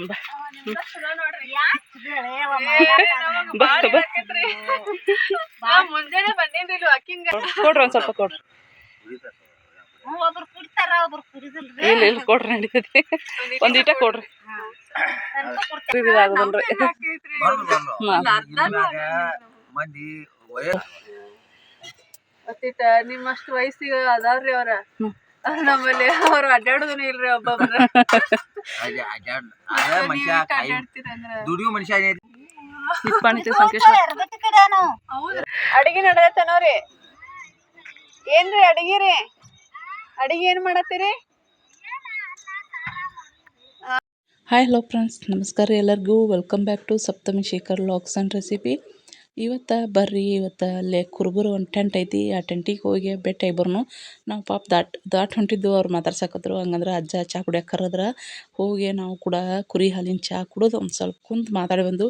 ಬಾ. ಬಾ ಬಾ ಮುಂಜಾನೆ ಬಂದೇನ್ರಿ ಕೊಡ್ರಿ ಒಂದ್ ಸ್ವಲ್ಪ ಕೊಡ್ರಿ. ಒಬ್ರು ಕುಡಿತಾರ ಒಬ್ರು ಕುಡಿದಿಲ್ರಿ. ಇಲ್ಲ ಇಲ್ಲ ಕೊಡ್ರಿ ನಡೀತೈತಿ. ಒಂದ್ ಈಟ ಕೊಡ್ರಿ. ಇದಾಗದಲ್ರಿ ಮಂದಿ ವಯಸ್ಸು ಮತ್ತಿಟ್ಟ ನಿಮ್ಮಷ್ಟು ವಯಸ್ಸಿಗೆ ಅದಾವ್ರಿ ಅವ್ರ. ನಮ್ಮಲ್ಲಿ ಅವ್ರು ಅಡ್ಡಾಡುದನು ಇಲ್ರಿ ಒಬ್ಬೊಬ್ರ ದುಡಿಯೋ ಮನುಷ್ಯ ನಿಪ್ಪಾಣಿತಿ ಸಂಕೇಶ್ವರ. ಅಡಿಗೆ ನಡದತ್ತನವ್ರಿ ಏನ್ರಿ ಅಡಿಗೆ ರೀ? ಅಡಿಗೆ ಏನ್ ಮಾಡತ್ತೀರಿ? ಹಾಯ್ ಹಲೋ ಫ್ರೆಂಡ್ಸ್ ನಮಸ್ಕಾರ ಎಲ್ಲರಿಗೂ. Welcome back to Saptami Shekhar vlogs and recipe ಇವತ್ತು ಬರ್ರಿ ಇವತ್ತು ಅಲ್ಲೇ ಕುರುಬರು ಒಂದು ಟೆಂಟ್ ಐತಿ ಆ ಟೆಂಟಿಗೆ ಹೋಗಿ ಭೇಟಿ ಇಬ್ಬರು ನಾವು ಪಾಪ ದಾಟ್ ದಾಟ್ ಹೊಂಟಿದ್ದು ಅವ್ರು ಮಾತಾಡ್ಸಕತ್ರು. ಹಂಗಂದ್ರೆ ಅಜ್ಜ ಚಾ ಕುಡಿಯಕ್ಕೆ ಕರೆದ್ರೆ ಹೋಗಿ ನಾವು ಕೂಡ ಕುರಿ ಹಾಲಿನ ಚಹಾ ಕುಡಿದು ಒಂದು ಸ್ವಲ್ಪ ಕುಂತು ಮಾತಾಡಿ ಬಂದು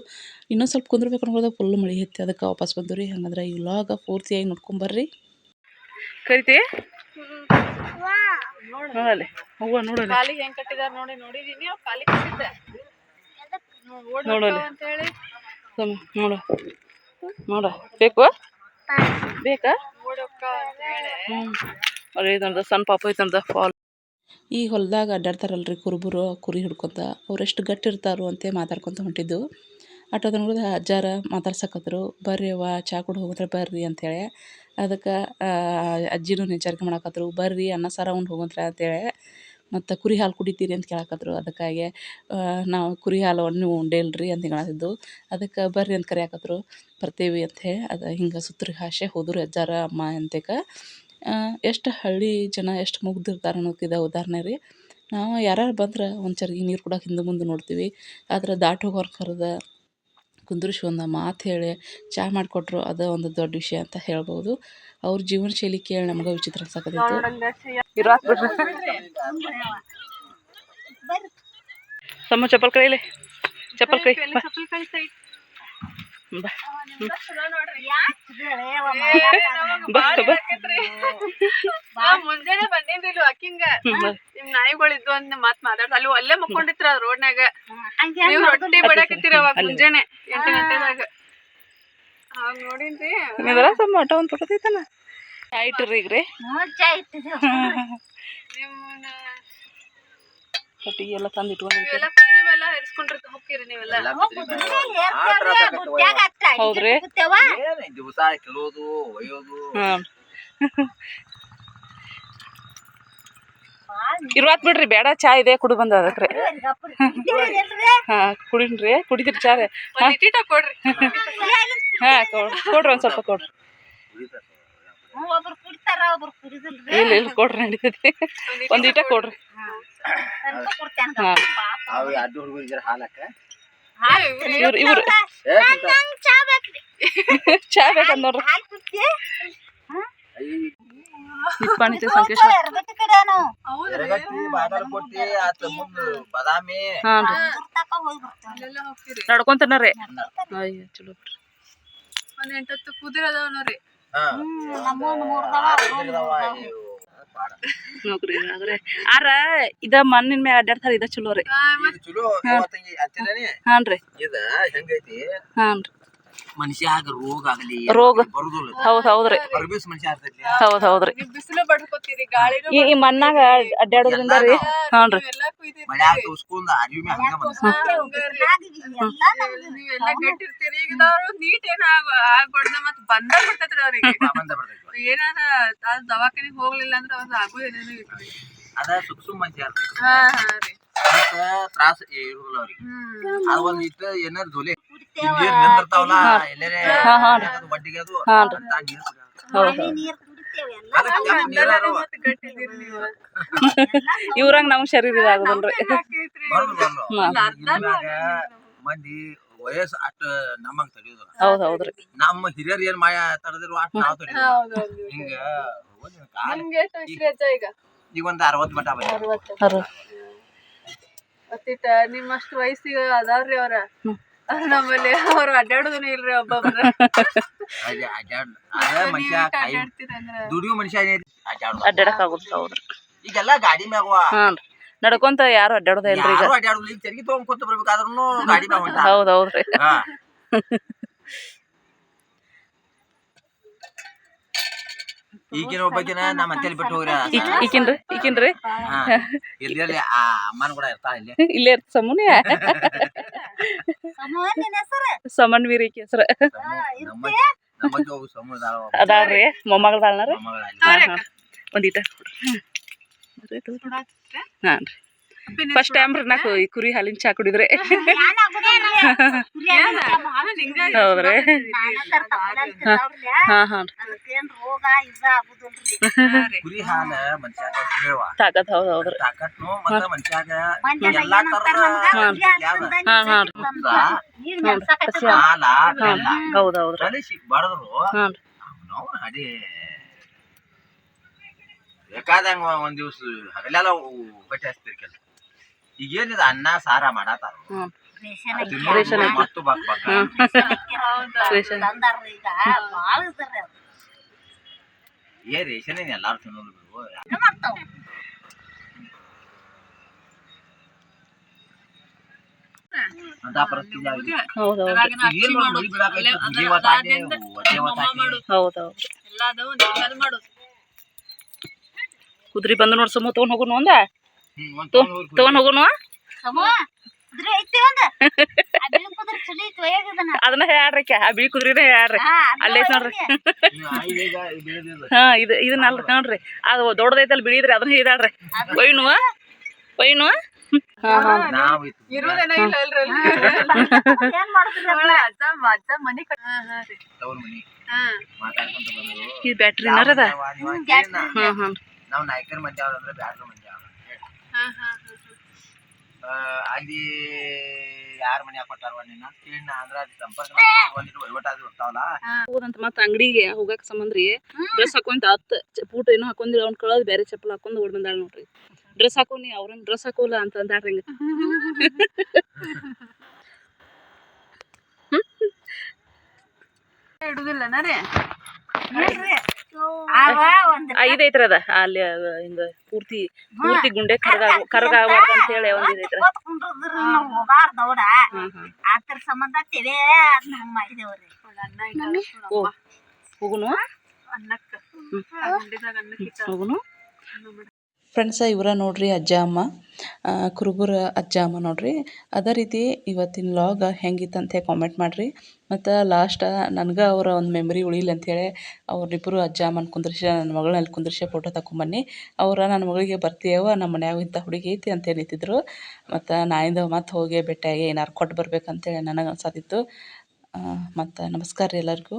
ಇನ್ನೊಂದು ಸ್ವಲ್ಪ ಕುಂದ್ರಬೇಕು ಅನ್ಕೊಳ್ದಾಗ ಫುಲ್ ಮಳೆ ಹತ್ತಿ ಅದಕ್ಕೆ ವಾಪಸ್ ಬಂದು ರೀ ಹಂಗಂದ್ರೆ ಈ ವ್ಲಾಗ ಪೂರ್ತಿಯಾಗಿ ನೋಡ್ಕೊಂಬರ್ರಿ ಕರಿತಿ? ನೋಡಲ್ಲಿ ಹೂವ ಕಾಲಿಗೆ ಹೆಂಗ್ ಕಟ್ಟಿದಾರ ನೋಡಿ ನೋಡಿದೀನಿ ಕಾಲಿಗೆ ಕಟ್ಟಿದ್ದೆ. ಅಂತ ಹೇಳಿ. ನೋಡು. ನೋಡ ಬೇಕು? ಬೇಕಾ ಹ್ಞೂ ಅವ್ರು ಐತಂದ ಸಣ್ಣ ಪಾಪ ಐತಂದ ಫಾಲ್ ಈ ಹೊಲದಾಗ ಅಡ್ಡಾಡ್ತಾರಲ್ರಿ ಕುರುಬರು ಕುರಿ ಹಿಡ್ಕೊತ. ಅವ್ರು ಎಷ್ಟು ಗಟ್ಟಿ ಇರ್ತಾರೋ ಅಂತ ಮಾತಾಡ್ಕೊತ ಹೊಂಟಿದ್ದು. ಆಟೋದ ನೋಡಿದ ಅಜ್ಜಾರ ಮಾತಾಡ್ಸಕತ್ರು. ಬರ್ರಿ ಅವ್ವ ಚಾ ಕುಡ್ ಹೋಗಿದ್ರೆ ಬರ್ರಿ ಅಂತೇಳಿ. ಅದಕ್ಕೆ ಅಜ್ಜಿನೂ ನೆಚ್ಚಾರಿಕೆ ಮಾಡಕತ್ರು. ಬರ್ರಿ ಅನ್ನ ಸಾರ ಉಂಡು ಹೋಗಂತ್ರ ಅಂತೇಳಿ. ಮತ್ತು ಕುರಿ ಹಾಲು ಕುಡಿತೀರಿ ಅಂತ ಕೇಳಾಕತ್ರು. ಅದಕ್ಕಾಗಿ ನಾವು ಕುರಿ ಹಾಲು ನೀವು ಉಂಡೇಲ್ರಿ ಅಂತ ಹೇಳತ್ತಿದ್ದು ಅದಕ್ಕೆ ಬರ್ರಿ ಅಂತ ಕರೆಯಾಕತ್ರು. ಬರ್ತೀವಿ ಅಂತ ಹೇಳಿ, ಅದು ಹಿಂಗೆ ಸುತ್ತರಿ ಹಾಸೆ ಹೋದ್ರೆ ಅಜ್ಜಾರ ಅಮ್ಮ ಅಂತೇಕ ಎಷ್ಟು ಹಳ್ಳಿ ಜನ ಎಷ್ಟು ಮುಗ್ದಿರ್ತಾರೆ ಇದು ಉದಾಹರಣೆ ರೀ. ನಾವು ಯಾರ್ಯಾರು ಬಂದ್ರೆ ಒಂದು ನೀರು ಕುಡಕ್ಕೆ ಹಿಂದೆ ಮುಂದೆ ನೋಡ್ತೀವಿ. ಆದ್ರೆ ದಾಟೋಗೋರು ಕರೆದ ಕುಂದ್ರಿಸಿ ಒಂದು ಮಾತು ಹೇಳಿ ಚಾ ಮಾಡಿಕೊಟ್ರು ಅದು ಒಂದು ದೊಡ್ಡ ವಿಷಯ ಅಂತ ಹೇಳ್ಬೋದು. ಅವ್ರ ಜೀವನ ಶೈಲಿ ಕೇಳಿ ನಮ್ಗೆ ವಿಚಿತ್ರ ಸಾಕಾಗುತ್ತೆ ಸಮ ಚಪ್ಪಲ್ ಕೈಲಿ ಚಪ್ಪಲ್ ಕೈ. ಮುಂಜಾನೆ ಬಂದೇನ್ರಿ ಇಲ್ಲಿ ವಾಕಿಂಗ್. ಹ್ಮ್, ಬಾ. ನಿಮ್ ನಾಯಿಗಳು ಇದ್ದು ಅಂತ ಮಾತ್ ಮಾತಾಡ್ದ. ಅಲ್ಲಿ ಅಲ್ಲೇ ಮಕ್ಕೊಂಡಿತ್ರ ರೋಡ್ನಾಗ ನೀವ್ ರೊಟ್ಟಿ ಬಡಕತ್ತಿರ ಅವಾಗ ಮುಂಜಾನೆ. ಎಂಟು ಗಂಟೆದಾಗ ಅವಾಗ ನೋಡಿನ್ರಿ ಸ್ವಲ್ಪ ಒಂದು ಆಯ್ತು ರೀ ಈಗ ರೀ. ನಿಮ್ಮನ್ನ ಕಟ್ಟಿಗೆ ಎಲ್ಲ ತಂದು ಇಟ್ಕೊಂಡಿರ್ತೀವಿ ಹೌದ್ರಿ? ದಿವಸ ಕೆಲೋದು ಒಯ್ಯೋದು ಹಾಂ ಇರುವಾತ್ ಬಿಡ್ರಿ ಬೇಡ ಚಾ ಇದೆ ಕುಡಿ ಬಂದ ಅದಕ್ಕೆ ಹಾಂ ಕುಡಿನ್ರಿ ಕುಡಿದ್ರಿ ಚಾ ಕೊಡ್ರಿ. ಹಾಂ ಕೊಡ್ರಿ ಒಂದು ಸ್ವಲ್ಪ ಕೊಡ್ರಿ. ಇಲ್ಲ ಇಲ್ಲ ಕೊಡ್ರಿ ನಡೀತೈತಿ. ಒಂದು ಈಟ ಕೊಡ್ರಿ. ಇವ್ರು ಇವ್ರು. ಚಾ ಬೇಕ್ರಿ. ಚಾ ಬೇಕಂದ್ ನೋಡ್ರಿ ನಿಪ್ಪಾಣಿತಿ ಸಂಕೇಶ್ವರ ಎರಗಟ್ಟಿ ಬಾಗಲಕೋಟೆ ಆತ ಮುಂದ ಬಾದಾಮಿ. ಹೋಗಿ ಬರ್ತೇವೆ ಅಲ್ಲೆಲ್ಲ ಹೋಗ್ತೀರಿ. ನಡ್ಕೊಂತನ ರೀ. ಅಯ್ಯ ಚಲೋ ಬಿಡ್ರಿ. ಒಂದ್ ಎಂಟತ್ತು ಕುದುರೆ ಅದಾವ ನೋಡ್ರಿ. ಆದ್ರೆ ಆರ ಇದ ಮಣ್ಣಿನ ಮ್ಯಾಗ ಅಡ್ಡಾಡ್ತಾರ ಇದ ಚಲೋ ರೀ. ಚಲೋ ರೀ ಇದ ಹೆಂಗೈತಿ? ಹಾನ್ ರೀ ಮನುಷ್ಯಾಗ ರೋಗ ಆಗಲಿ ರೋಗ. ಬರುದಿಲ್ಲ ಹೌದ್ ಹೌದ್ರಿ. ಅರ್ಬಿಸ್ ಮನುಷ್ಯ ಆಗ್ತೈತಿ ಹೌದ್ ಹೌದ್ರಿ. ಬಿಸಿಲು ಬಡ್ಕೋತೀರಿ ಗಾಳಿನೂ ಈ ಈ ಮಣ್ಣಾಗ ಅಡ್ಡಾಡೋದ್ರಿಂದ ರೀ. ಹಾನ್ ರೀ. ಎಲ್ಲಾ ಕುಯ್ದಿರಿ ಮನ್ಯಾಗ ತೋಸ್ಕೊಂಡ್ ಅರಿವಿ ಮ್ಯಾಗ ಹಂಗ ಮನಸ್ಸು ನೀವೆಲ್ಲ ಗಟ್ಟಿರ್ತೀರಿ. ಈಗ ಅವ್ರು ನೀಟ್ ಏನ ಆಗ್ಬಾರ್ದ. ಮತ್ತ್ ಬಂದ ಬಿಡ್ತೈತ್ರಿ ಅವ್ರಿಗೆ. ಬಂದ ಏನಾರ ದವಾಖಾನೆ ದವಾಖಾನಿಗ್ ಹೋಗ್ಲಿಲ್ಲ ಅಂದ್ರೆ ಅವ್ರು ಇಲ್ರಿ ಅದ ಸುಕ್ ಸುಮ್ ಮನುಷ್ಯ ಆಗ್ತೈತಿ ಹಾ ಹಾ ರೀ. ತ್ರಾಸ ಇರುದಿಲ್ಲ ಅವ್ರಿಗೆ. ಏನಾರ ಜೊಲೆ ಇವ್ರಂಗ ನಮ್ ಶರೀರ ಮಂದಿ ವಯಸ್ಸು ಅಷ್ಟ ನಮ್ಮಂಗ್ ತಡಿಯೋದು ಹೌದ್ ಹೌದ್ರಿ ನಮ್ಮ ಹಿರಿಯರ್ ಏನ್ ಮಾಯ ತಡೆದಿರು ಅಷ್ಟ ನಾವ್ ತಡಿಯೋದು. ಹಿಂಗ ಈಗ? ಒಂದ್ ಅರವತ್ ಮಟ ಬಂದ ನಿಮ್ಮಷ್ಟು ವಯಸ್ಸಿಗೆ ಅದಾವ್ರಿ ಅವ್ರ. ನಮ್ಮಲ್ಲಿ ಅವ್ರು ಅಡ್ಡಾಡುದನು ಇಲ್ರಿ ಒಬ್ಬೊಬ್ರ ದುಡಿಯೋ ಮನುಷ್ಯ ಅಡ್ಡಾಡಕ್ ಆಗುತ್ತ ಹೌದ್ರಿ ಈಗೆಲ್ಲಾ ಗಾಡಿ ಮ್ಯಾಗ ನಡ್ಕೊಂತ ಯಾರು ಅಡ್ಡಾಡೋದ ಇಲ್ರಿ ಈಗ. ಈಗ ತೆರಿಗೆ ತಗೊಂಡ್ ಬರ್ಬೇಕಾದ್ರೂ ಗಾಡಿ ಮ್ಯಾಗ ಹೊಂಟ. ಹೌದ್ ಹೌದ್ರಿ. ಈಗಿನ ಒಬ್ಬಕಿನ ನಮ್ಮ ಅಂತೇಳಿ ಬಿಟ್ಟು ಹೋಗ್ರಿ ಈಕ್- ಈಕಿನ್ರಿ? ಈಕಿನ್ರಿ? ಇಲ್ಲಿ ಇಲ್ಲಿ ಆ ಅಮ್ಮನ ಕೂಡ ಇರ್ತಾ ಇಲ್ಲಿ. ಇಲ್ಲೇ ಇರ್ತ ಸಮೂನಿ. ಸಮನ್ ವೀರ ಈಕಿ ಹೆಸರು? ಅದಾಳ್ರಿ ಮೊಮ್ಮಗಳದಾಳ್ನಾರ ಮಗಳ ಒಂದೀಟ ಹಾಂ ರೀ ಫಸ್ಟ್ ಟೈಮ್ ರೀ ನಾಕು ಈ ಕುರಿ ಹಾಲಿನ ಚಾ ಕುಡಿದ್ರೆ ಹೌದ್ರಿ ಹಾ ಹಾ ಕುರಿ ಹಾಲ ತಾಕತ್ ಹೌದು ಹೌದ್ರಿ ತಾಕತ್ನು ಮತ್ತ ಎಲ್ಲಾ ತರದ ಹಾಂ ಹಾಂ. ಹಾಲ ಹೌದು ಹೌದ್ರಿ ಅಲ್ಲಿ ನಾವು ಬೇಕಾದಂಗ ಒಂದ್ ದಿವ್ಸ ಹಗಲೆಲ್ಲ ಬಟ್ಟೆ ಈಗ ಏನಿದೆ ಅನ್ನ ಸಾರ ಮಾಡತಾರ. ಮತ್ತು ಬಾಕ್ ಬಾಕ್. ಏ ರೇಷನ್ ಏನ್ ಎಲ್ಲಾರು ತಿನ್ನೋದು ಕುದ್ರಿ ಬಂದು ನೋಡ್ಸಮ್ಮ ತಗೊಂಡ್ ಹೋಗುನು ಒಂದ್. ತಗೊಂಡ್ ಹೋಗೋಣ. ಅದನ್ನ ಹೇಳ್ರಿ ಆ ಬಿಳಿ ಕುದ್ರಿನೇ ಹೇಳ್ರಿ. ಅಲ್ಲೇ ನೋಡ್ರಿ. ಹ್ಮ್. ಹಾ ಇದು ಇದನ್ನ ಅಲ್ರಿ ನೋಡ್ರಿ ಅದು ದೊಡ್ಡದೈತಲ್ ಬಿಳಿದ್ರಿ ಅದನ್ನ ಹಿದಾಡ್ರಿ ಒಯ್ನು? ಒಯ್ನು? ಹಾ ಹಾ ನಾವ್ ಇತ್ತು. ಇರುದೇನ ಇಲ್ಲ ಅಲ್ರಿ ಅಲ್ಲಿ. ಏನ್ ಮಾಡುದ್ರಿ ಅದು? ಅವಳ ಅಜ್ಜ ಅಜ್ಜ ಮನಿ ಕಟ್ ಹಾ ಹಾ. ರೀ ಮನಿ. ಹಾ. ಮಾತಾಡ್ಕೊಂತ ಬಂದ್ರು ಇದು ಬ್ಯಾಟ್ರಿನಾರ ಅದ? ಯಾವ ನೀವು ಕೇಳಿನ? ಹಾ ಹಾ ನಾವ್ ನಾಯ್ಕರ್ ಮಧ್ಯ ಅಂದ್ರೆ ಆ, ಅಲ್ಲಿ ಯಾರ ಮನೆ ಕೊಟ್ಟಾರ ನಿನ್ನ ಕೇಳಿನ ಅಂದ್ರ ಅಲ್ಲಿ ಸಂಪರ್ಕ ಒಂದಿಟ್ಟು ವಹಿವಾಟಾದ್ರು ಇರ್ತಾವಲ್ಲ. ಹೋದಂತ ಮತ್ತ ಅಂಗಡಿಗೆ ಹೋಗಕ್ ರೀ. ಡ್ರೆಸ್ ಹಾಕೊಂತ ಹತ್ತು ಪೂಟ ಏನೋ ಹಾಕೊಂಡಿಲ್ಲ ಅವ್ನ ಕಳದ್ ಬೇರೆ ಚಪ್ಪಲ್ ಹಾಕೊಂಡ್ ಓಡ್ ಬಂದಾಳ ನೋಡ್ರಿ. ಡ್ರೆಸ್ ಹಾಕೋನಿ ಅವ್ರನ್ ಡ್ರೆಸ್ ಹಾಕೋಲ್ಲ ಅಂತ ಅಂದಾಳ್ರಿ ಹಿಂಗ? ಇಡುದಿಲ್ಲನ ರೀ? ಇದೈತ್ರಿ ಅದ. ಅಲ್ಲಿ ಹಿಂಗ ಪೂರ್ತಿ ಪೂರ್ತಿ ಗುಂಡೆ ಕರ್ಗ ಕರ್ಗ ಆಗ್ಬಾರ್ದು ಅಂತ ಹೇಳಿ ಒಂದ್ ಇದೈತ್ರಿ ಆತರ ಸಂಬಂಧ ತೆವೆ ಅದ್ನ ಹಂಗ ಮಾಡಿದೇವ್ರಿ. ಹೋಗುನು? ಅನ್ನಕ್ಕ ಹೋಗುನು? ಫ್ರೆಂಡ್ಸ ಇವರ ನೋಡ್ರಿ ಅಜ್ಜ, ಅಮ್ಮ ಕುರುಬರ ಅಜ್ಜ, ಅಮ್ಮ ನೋಡ್ರಿ. ಅದೇ ರೀತಿ ಇವತ್ತಿನ ಲಾಗ್ ಹೆಂಗಿತ್ತು ಅಂತ ಹೇಳಿ ಕಾಮೆಂಟ್ ಮಾಡಿರಿ. ಮತ್ತು ಲಾಸ್ಟ್ ನನಗೆ ಅವರ ಒಂದು ಮೆಮ್ರಿ ಉಳಿಲಿ ಅಂಥೇಳಿ ಅವ್ರಿಬ್ಬರು ಅಜ್ಜ, ಅಮ್ಮನ ಕುಂದ್ರಿಸಿ, ನನ್ನ ಮಗಳನ್ನ ಅಲ್ಲಿ ಕುಂದ್ರಿಸಿ ಫೋಟೋ ತಗೊಂಬನ್ನಿ ಅವರ ನನ್ನ ಮಗಳಿಗೆ ಬರ್ತೀಯವ ನಮ್ಮ ಮನ್ಯಾಗ ಇಂಥ ಹುಡುಗಿ ಐತಿ ಅಂತ ನಿಂತಿದ್ರು ಮತ್ತು ನಾಯಿಂದ ಮತ್ತೆ ಹೋಗಿ ಭೇಟಿಯಾಗಿ ಏನಾರು ಕೊಟ್ಟು ಬರ್ಬೇಕಂತೇಳಿ ನನಗೆ ಅನ್ಸತ್ತಿತ್ತು ಮತ್ತು ನಮಸ್ಕಾರ ರೀ ಎಲ್ಲರಿಗೂ.